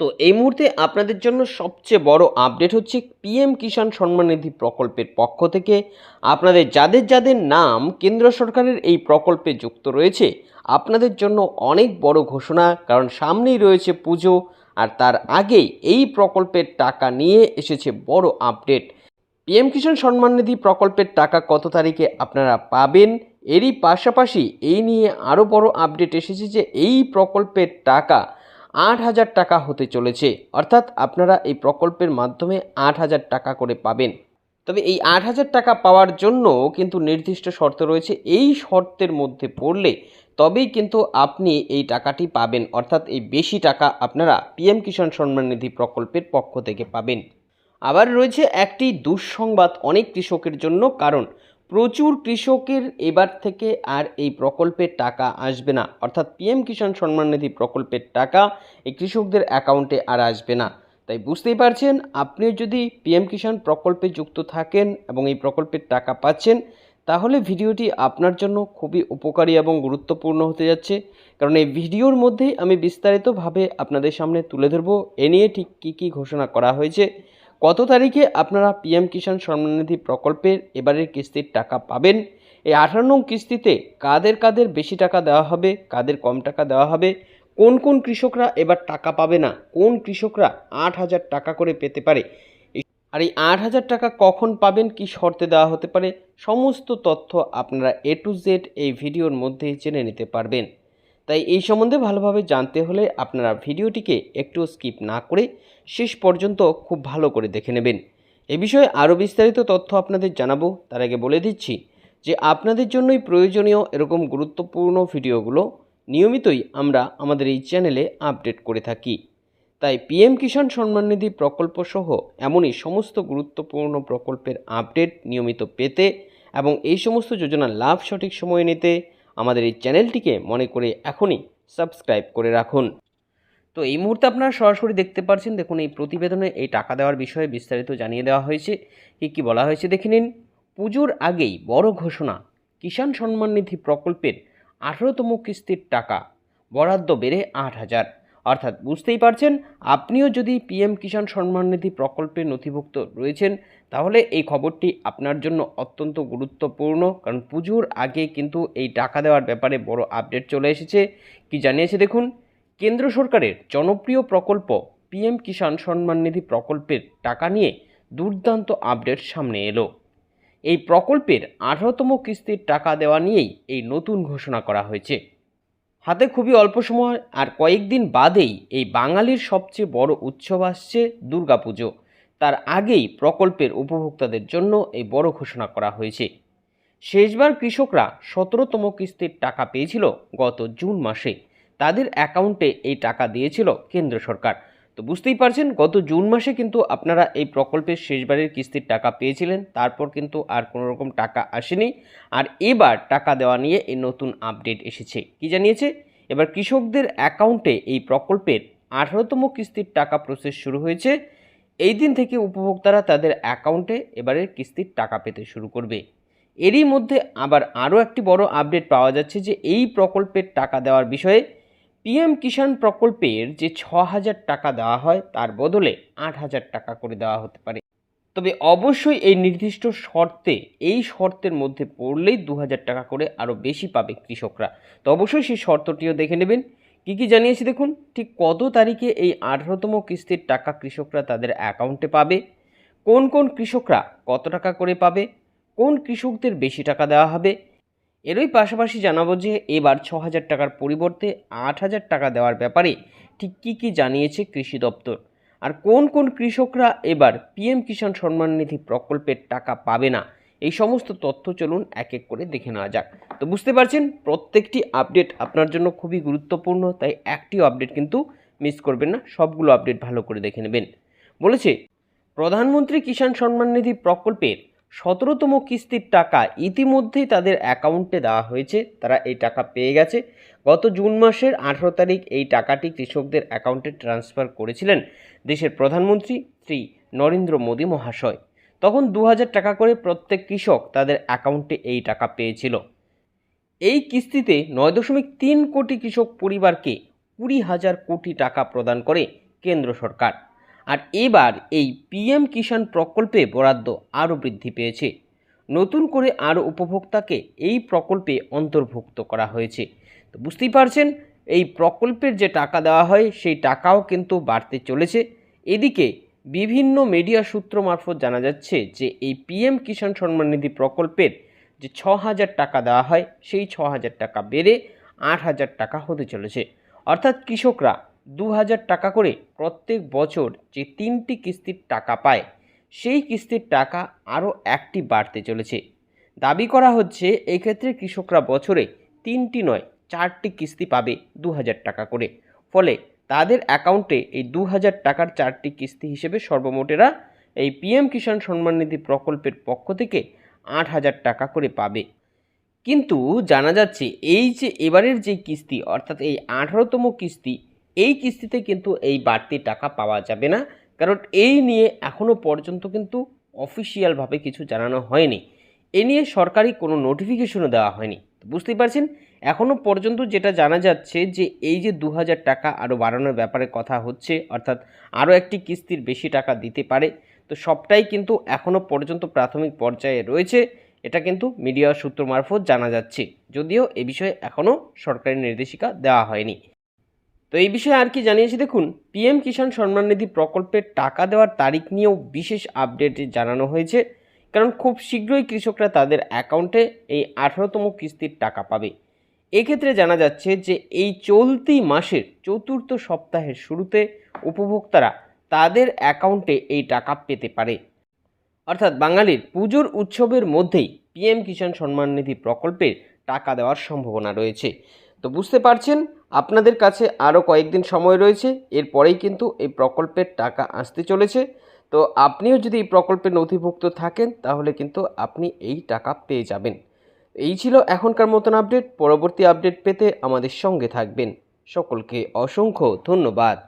তো এই মুহূর্তে আপনাদের জন্য সবচেয়ে বড় আপডেট হচ্ছে পিএম কিষাণ সম্মান নিধি প্রকল্পের পক্ষ থেকে। আপনাদের যাদের যাদের নাম কেন্দ্র সরকারের এই প্রকল্পে যুক্ত রয়েছে, আপনাদের জন্য অনেক বড় ঘোষণা, কারণ সামনেই রয়েছে পুজো, আর তার আগে এই প্রকল্পের টাকা নিয়ে এসেছে বড় আপডেট পিএম কিষাণ সম্মান নিধি প্রকল্পের টাকা কত তারিখে আপনারা পাবেন? এরই পাশাপাশি এই নিয়ে আরও বড় আপডেট এসেছে যে এই প্রকল্পের টাকা আট হাজার টাকা হতে চলেছে। অর্থাৎ আপনারা এই প্রকল্পের মাধ্যমে আট হাজার টাকা করে পাবেন। তবে এই আট হাজার টাকা পাওয়ার জন্য কিন্তু নির্দিষ্ট শর্ত রয়েছে। এই শর্তের মধ্যে পড়লে তবেই কিন্তু আপনি এই টাকাটি পাবেন। অর্থাৎ এই বেশি টাকা আপনারা পিএম কিষাণ সম্মান নিধি প্রকল্পের পক্ষ থেকে পাবেন। আবার রয়েছে একটি দুঃসংবাদ অনেক কৃষকের জন্য। কারণ প্রচুর কৃষকের এবার থেকে আর এই প্রকল্পের টাকা আসবে না। অর্থাৎ পিএম কিষাণ সম্মান নিধি প্রকল্পের টাকা এই কৃষকদের অ্যাকাউন্টে আর আসবে না। তাই বুঝতেই পারছেন, আপনি যদি পিএম কিষাণ প্রকল্পে যুক্ত থাকেন এবং এই প্রকল্পের টাকা পাচ্ছেন, তাহলে ভিডিওটি আপনার জন্য খুবই উপকারী এবং গুরুত্বপূর্ণ হতে যাচ্ছে। কারণ এই ভিডিওর মধ্যেই আমি বিস্তারিতভাবে আপনাদের সামনে তুলে ধরবো। এ নিয়ে ঠিক কী কী ঘোষণা করা হয়েছে কত তারিখে আপনারা পিএম কিষাণ সম্মাননিধি প্রকল্পের এবারের কিস্তির টাকা পাবেন? এই আঠারো নং কিস্তিতে কাদের কাদের বেশি টাকা দেওয়া হবে, কাদের কম টাকা দেওয়া হবে, কোন কোন কৃষকরা এবার টাকা পাবে না, কোন কৃষকরা আট হাজার টাকা করে পেতে পারে আর এই আট হাজার টাকা কখন পাবেন, কি শর্তে দেওয়া হতে পারে, সমস্ত তথ্য আপনারা এ টু জেড এই ভিডিওর মধ্যেই জেনে নিতে পারবেন। তাই এই সম্বন্ধে ভালোভাবে জানতে হলে আপনারা ভিডিওটিকে একটু স্কিপ না করে শেষ পর্যন্ত খুব ভালো করে দেখে নেবেন। এ বিষয়ে আরও বিস্তারিত তথ্য আপনাদের জানাব। তার আগে বলে দিচ্ছি যে আপনাদের জন্যই প্রয়োজনীয় এরকম গুরুত্বপূর্ণ ভিডিওগুলো নিয়মিতই আমরা আমাদের এই চ্যানেলে আপডেট করে থাকি। তাই পিএম কিষাণ সম্মান নিধি প্রকল্প সহ এমনই সমস্ত গুরুত্বপূর্ণ প্রকল্পের আপডেট নিয়মিত পেতে এবং এই সমস্ত যোজনার লাভ সঠিক সময়ে নিতে আমাদের এই চ্যানেলটিকে মনে করে এখনই সাবস্ক্রাইব করে রাখুন। তো এই মুহূর্তে আপনারা সরাসরি দেখতে পাচ্ছেন দেখুন এই প্রতিবেদনে এই টাকা দেওয়ার বিষয়ে বিস্তারিত জানিয়ে দেওয়া হয়েছে। কী কী বলা হয়েছে দেখে নিন। পুজোর আগেই বড় ঘোষণা, কিষাণ সম্মান নিধি প্রকল্পের আঠারোতম কিস্তির টাকা, বরাদ্দ বেড়ে আট হাজার। অর্থাৎ বুঝতেই পারছেন, আপনিও যদি পিএম কিষাণ সম্মান নিধি প্রকল্পে নথিভুক্ত রয়েছেন, তাহলে এই খবরটি আপনার জন্য অত্যন্ত গুরুত্বপূর্ণ। কারণ পুজোর আগে কিন্তু এই টাকা দেওয়ার ব্যাপারে বড় আপডেট চলে এসেছে। কি জানিয়েছে দেখুন কেন্দ্র সরকারের জনপ্রিয় প্রকল্প পিএম কিষাণ সম্মান নিধি প্রকল্পের টাকা নিয়ে দুর্দান্ত আপডেট সামনে এলো। এই প্রকল্পের আঠারোতম কিস্তির টাকা দেওয়া নিয়েই এই নতুন ঘোষণা করা হয়েছে। হাতে খুবই অল্প সময় আর কয়েকদিন বাদেই এই বাঙালির সবচেয়ে বড় উৎসব আসছে দুর্গাপুজো। তার আগেই প্রকল্পের উপভোক্তাদের জন্য এই বড় ঘোষণা করা হয়েছে। শেষবার কৃষকরা সতেরোতম কিস্তির টাকা পেয়েছিল গত জুন মাসে। তাদের অ্যাকাউন্টে এই টাকা দিয়েছিল কেন্দ্র সরকার। তো বুঝতেই পারছেন, গত জুন মাসে কিন্তু আপনারা এই প্রকল্পের শেষবারের কিস্তির টাকা পেয়েছিলেন, তারপর কিন্তু আর কোনো রকম টাকা আসেনি। আর এবার টাকা দেওয়া নিয়ে এই নতুন আপডেট এসেছে। কি জানিয়েছে? এবার কৃষকদের অ্যাকাউন্টে এই প্রকল্পের আঠারোতম কিস্তির টাকা প্রসেস শুরু হয়েছে। এই দিন থেকে উপভোক্তারা তাদের অ্যাকাউন্টে এবারের কিস্তির টাকা পেতে শুরু করবে। এরই মধ্যে আবার আরও একটি বড় আপডেট পাওয়া যাচ্ছে যে এই প্রকল্পের টাকা দেওয়ার বিষয়ে পিএম কিষাণ প্রকল্পের যে ছ হাজার টাকা দেওয়া হয়, তার বদলে আট হাজার টাকা করে দেওয়া হতে পারে। তবে অবশ্যই এই নির্দিষ্ট শর্তে, এই শর্তের মধ্যে পড়লেই দু হাজার টাকা করে আরও বেশি পাবে কৃষকরা। তো অবশ্যই সেই শর্তটিও দেখে নেবেন। কী কী জানিয়েছি দেখুন, ঠিক কত তারিখে এই আঠারোতম কিস্তির টাকা কৃষকরা তাদের অ্যাকাউন্টে পাবে? কোন কোন কৃষকরা কত টাকা করে পাবে? কোন কৃষকদের বেশি টাকা দেওয়া হবে? এরই পাশাপাশি জানাব যে এবার ছ হাজার টাকার পরিবর্তে আট হাজার টাকা দেওয়ার ব্যাপারে ঠিক কী কী জানিয়েছে কৃষি দপ্তর? আর কোন কোন কৃষকরা এবার পিএম কিষাণ সম্মান নিধি প্রকল্পের টাকা পাবে না? এই সমস্ত তথ্য চলুন এক এক করে দেখে নেওয়া যাক। তো বুঝতে পারছেন, প্রত্যেকটি আপডেট আপনার জন্য খুবই গুরুত্বপূর্ণ, তাই একটিও আপডেট কিন্তু মিস করবেন না, সবগুলো আপডেট ভালো করে দেখে নেবেন। বলেছে, প্রধানমন্ত্রী কিষাণ সম্মান নিধি প্রকল্পের সতেরোতম কিস্তির টাকা ইতিমধ্যেই তাদের অ্যাকাউন্টে দেওয়া হয়েছে, তারা এই টাকা পেয়ে গেছে। গত জুন মাসের আঠেরো তারিখ এই টাকাটি কৃষকদের অ্যাকাউন্টে ট্রান্সফার করেছিলেন দেশের প্রধানমন্ত্রী শ্রী নরেন্দ্র মোদী মহাশয়। তখন দু হাজার টাকা করে প্রত্যেক কৃষক তাদের অ্যাকাউন্টে এই টাকা পেয়েছিল। এই কিস্তিতে নয় দশমিক তিন কোটি কৃষক পরিবারকে কুড়ি হাজার কোটি টাকা প্রদান করে কেন্দ্র সরকার। আর এবার এই পিএম কিষাণ প্রকল্পে বরাদ্দ আরও বৃদ্ধি পেয়েছে। নতুন করে আরও উপভোক্তাকে এই প্রকল্পে অন্তর্ভুক্ত করা হয়েছে। তো বুঝতেই পারছেন, এই প্রকল্পের যে টাকা দেওয়া হয়, সেই টাকাও কিন্তু বাড়তে চলেছে। এদিকে বিভিন্ন মিডিয়া সূত্র মারফত জানা যাচ্ছে যে, এই পিএম কিষাণ সম্মান নিধি প্রকল্পের যে ছ হাজার টাকা দেওয়া হয়, সেই ছ হাজার টাকা বেড়ে আট হাজার টাকা হতে চলেছে। অর্থাৎ কৃষকরা দু হাজার টাকা করে প্রত্যেক বছর যে তিনটি কিস্তির টাকা পায়, সেই কিস্তির টাকা আরও একটি বাড়তে চলেছে। দাবি করা হচ্ছে এক্ষেত্রে কৃষকরা বছরে তিনটি নয়, চারটি কিস্তি পাবে দু হাজার টাকা করে। ফলে তাদের অ্যাকাউন্টে এই দু হাজার টাকার চারটি কিস্তি হিসেবে সর্বমোটেরা এই পিএম কিষাণ সম্মান নিধি প্রকল্পের পক্ষ থেকে আট হাজার টাকা করে পাবে। কিন্তু জানা যাচ্ছে এই যে এবারের যে কিস্তি, অর্থাৎ এই আঠারোতম কিস্তি এই কিস্তিতে কিন্তু এই বাড়তি টাকা পাওয়া যাবে না। কারণ এই নিয়ে এখনও পর্যন্ত কিন্তু অফিসিয়ালভাবে কিছু জানানো হয়নি। এ নিয়ে সরকারি কোনো নোটিফিকেশনও দেওয়া হয়নি। বুঝতেই পারছেন? এখনও পর্যন্ত যেটা জানা যাচ্ছে যে এই যে দু হাজার টাকা আরও বাড়ানোর ব্যাপারে কথা হচ্ছে, অর্থাৎ আরও একটি কিস্তির বেশি টাকা দিতে পারে, তো সবটাই কিন্তু এখনও পর্যন্ত প্রাথমিক পর্যায়ে রয়েছে। এটা কিন্তু মিডিয়া সূত্র মারফত জানা যাচ্ছে। যদিও এ বিষয়ে এখনও সরকারি নির্দেশিকা দেওয়া হয়নি। তো এই বিষয়ে আর কি জানিয়েছি? দেখুন, পিএম কিষাণ সম্মান নিধি প্রকল্পের টাকা দেওয়ার তারিখ নিয়েও বিশেষ আপডেট জানানো হয়েছে। কারণ খুব শীঘ্রই কৃষকরা তাদের অ্যাকাউন্টে এই আঠারোতম কিস্তির টাকা পাবে। এক্ষেত্রে জানা যাচ্ছে যে এই চলতি মাসের চতুর্থ সপ্তাহের শুরুতে উপভোক্তারা তাদের অ্যাকাউন্টে এই টাকা পেতে পারে। অর্থাৎ বাঙালির পুজোর উৎসবের মধ্যেই পিএম কিষাণ সম্মান নিধি প্রকল্পের টাকা দেওয়ার সম্ভাবনা রয়েছে। তো বুঝতে পারছেন, আপনাদের কাছে আরও কয়েকদিন সময় রয়েছে, এরপরেই কিন্তু এই প্রকল্পের টাকা আসতে চলেছে। তো আপনিও যদি এই প্রকল্পে নথিভুক্ত থাকেন, তাহলে কিন্তু আপনি এই টাকা পেয়ে যাবেন। এই ছিল এখনকার মতন আপডেট, পরবর্তী আপডেট পেতে আমাদের সঙ্গে থাকবেন। সকলকে অসংখ্য ধন্যবাদ।